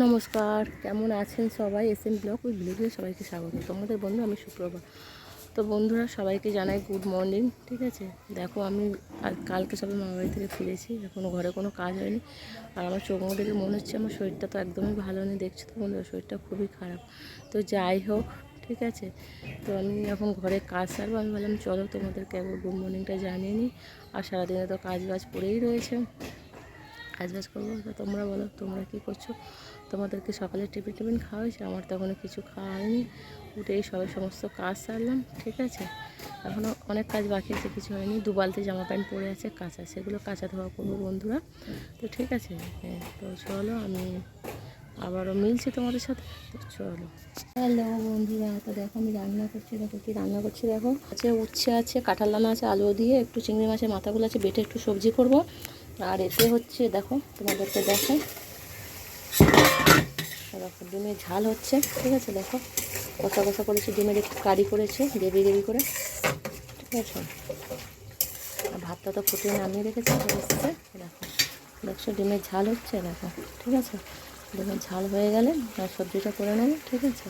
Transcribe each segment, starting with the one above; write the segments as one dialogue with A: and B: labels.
A: নমস্কার, কেমন আছেন সবাই? এস এম ব্লগ ওই ভিডিও সবাইকে স্বাগত। তোমাদের বন্ধু আমি সুপ্রভা। তো বন্ধুরা, সবাইকে জানাই গুড মর্নিং, ঠিক আছে? দেখো, আমি কালকে সবাই মামা বাড়ি থেকে ফিরেছি এখনও ঘরে কোনো কাজ হয়নি। আর আমার চোখ দেখে মনে হচ্ছে আমার শরীরটা তো একদমই ভালো নেই, দেখছ তো বন্ধুরা, শরীরটা খুবই খারাপ। তো যাই হোক, ঠিক আছে? তো আমি এখন ঘরে কাজ সারবো, আমি বললাম চলো তোমাদেরকে একবার গুড মর্নিংটা জানিয়ে নিই। আর সারাদিনে তো কাজ বাজ পড়েই রয়েছে। কাজ বাজ করব, তো তোমরা বলো, তোমরা কী করছ? তোমাদেরকে সকালে টিফিন টিফিন খাওয়া হয়েছে আমার তো এখনও কিছু খাওয়া হয়নি। উঠে এই সবে সমস্ত কাজ সারলাম, ঠিক আছে? এখনও অনেক কাজ বাকি আছে, কিছু হয়নি। দু বালতি জামা প্যান্ট পরে আছে, কাঁচা, সেগুলো কাঁচা ধোয়া করব বন্ধুরা। তো ঠিক আছে হ্যাঁ তো চলো আমি আবারও মিলছি তোমাদের সাথে, তো চলো। হ্যালো বন্ধুরা, তো দেখো আমি রান্না করছি, দেখো কি রান্না করছি, দেখো। আছে উচ্ছে আছে, কাঁঠাল দানা আছে, আলু দিয়ে একটু চিংড়ি মাছের মাথাগুলো আছে, বেটে একটু সবজি করব। আর এতে হচ্ছে, দেখো, তোমাদেরকে দেখো দেখো ডিমের ঝাল হচ্ছে, ঠিক আছে, দেখো। কষা কষা করেছে, ডিমের একটু কারি করেছে, গ্রেভি গ্রেভি করে, ঠিক আছে। আর ভাতটা তো ফুটিয়ে নামিয়ে রেখেছে দেখো। দেখছ, ডিমের ঝাল হচ্ছে, দেখো, ঠিক আছে। ডিমের ঝাল হয়ে গেলে, আর সবজিটা করে নেব, ঠিক আছে।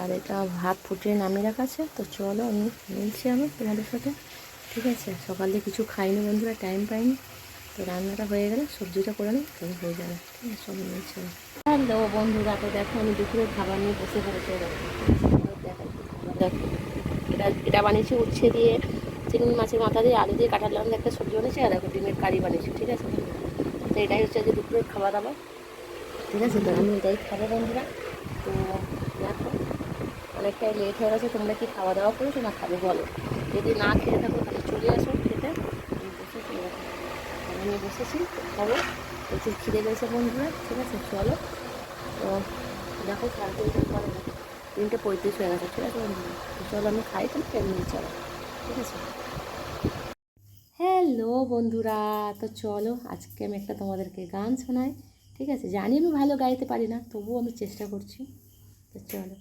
A: আর এটা ভাত ফুটিয়ে নামিয়ে রাখা আছে, তো চলো আমি নিয়েছি আমি তোমাদের সাথে, ঠিক আছে। সকালে কিছু খাইনি বন্ধুরা টাইম পাইনি। তো রান্নাটা হয়ে গেলে সবজিটা করে নিই তবে হয়ে যাবে। ঠিক আছে, সব মিলছে হ্যালো বন্ধুরা, তো দেখো আমি দুপুরের খাবার নিয়ে বসে পড়েছি। দেখো, এটা এটা বানিয়েছি উচ্ছে দিয়ে, চিংড়ি মাছের মাথা দিয়ে, আলু দিয়ে, কাঁঠাল একটা সবজি বানিয়েছি, আর দেখো ডিমের কারি বানিয়েছি, ঠিক আছে? তো এটাই হচ্ছে যে দুপুরের খাওয়া দাওয়া ঠিক আছে, তো আমি এটাই খাব বন্ধুরা। তো দেখো, অনেকটাই লেট হয়ে গেছে, তোমরা কি খাওয়া দাওয়া করেছ না খাবে বলো? যদি না খেয়ে থাকো তাহলে চলে আসো খেতে। আমি বসেছি এরকম। বসেছি। খাব। প্রচুর খিদে গেছে বন্ধুরা, ঠিক আছে? চলো। তো দেখো তিনটে পঁয়ত্রিশ হয়ে গেছে, ঠিক আছে বন্ধুরা? চলো, আমি খাই, তাহলে খেয়ে নিয়ে চলো। ঠিক আছে? হ্যালো বন্ধুরা, তো চলো, আজকে আমি একটা তোমাদেরকে গান শোনাই, ঠিক আছে? জানি আমি ভালো গাইতে পারি না, তবুও আমি চেষ্টা করছি। তো চলো।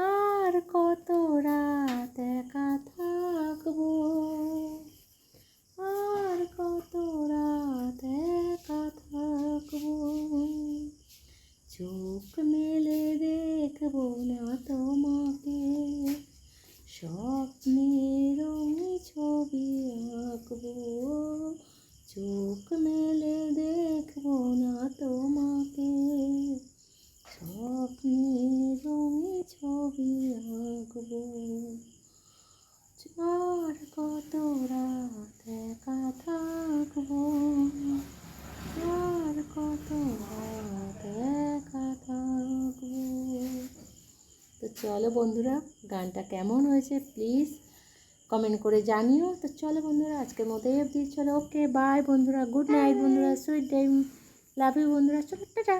A: আর কত রাত একা থাকব আর কত রাত একা থাকব চোখ মেলে দেখব না তোমাকে স্বপ্নের ছবি আঁকবো চোখ মেলে দেখব না তোমাকে স্বপ্নের রঙে ছবি আঁকবো আর কত রাত একা থাকব আর কত রাত একা থাকব তো চলো বন্ধুরা, গানটা কেমন হয়েছে প্লিজ কমেন্ট করে জানিও। তো চলো বন্ধুরা, আজকের মতো এই চলো ওকে বাই বন্ধুরা গুড নাইট বন্ধুরা সুইট ড্রিম লাভ ইউ বন্ধুরা, চলো, টাটা।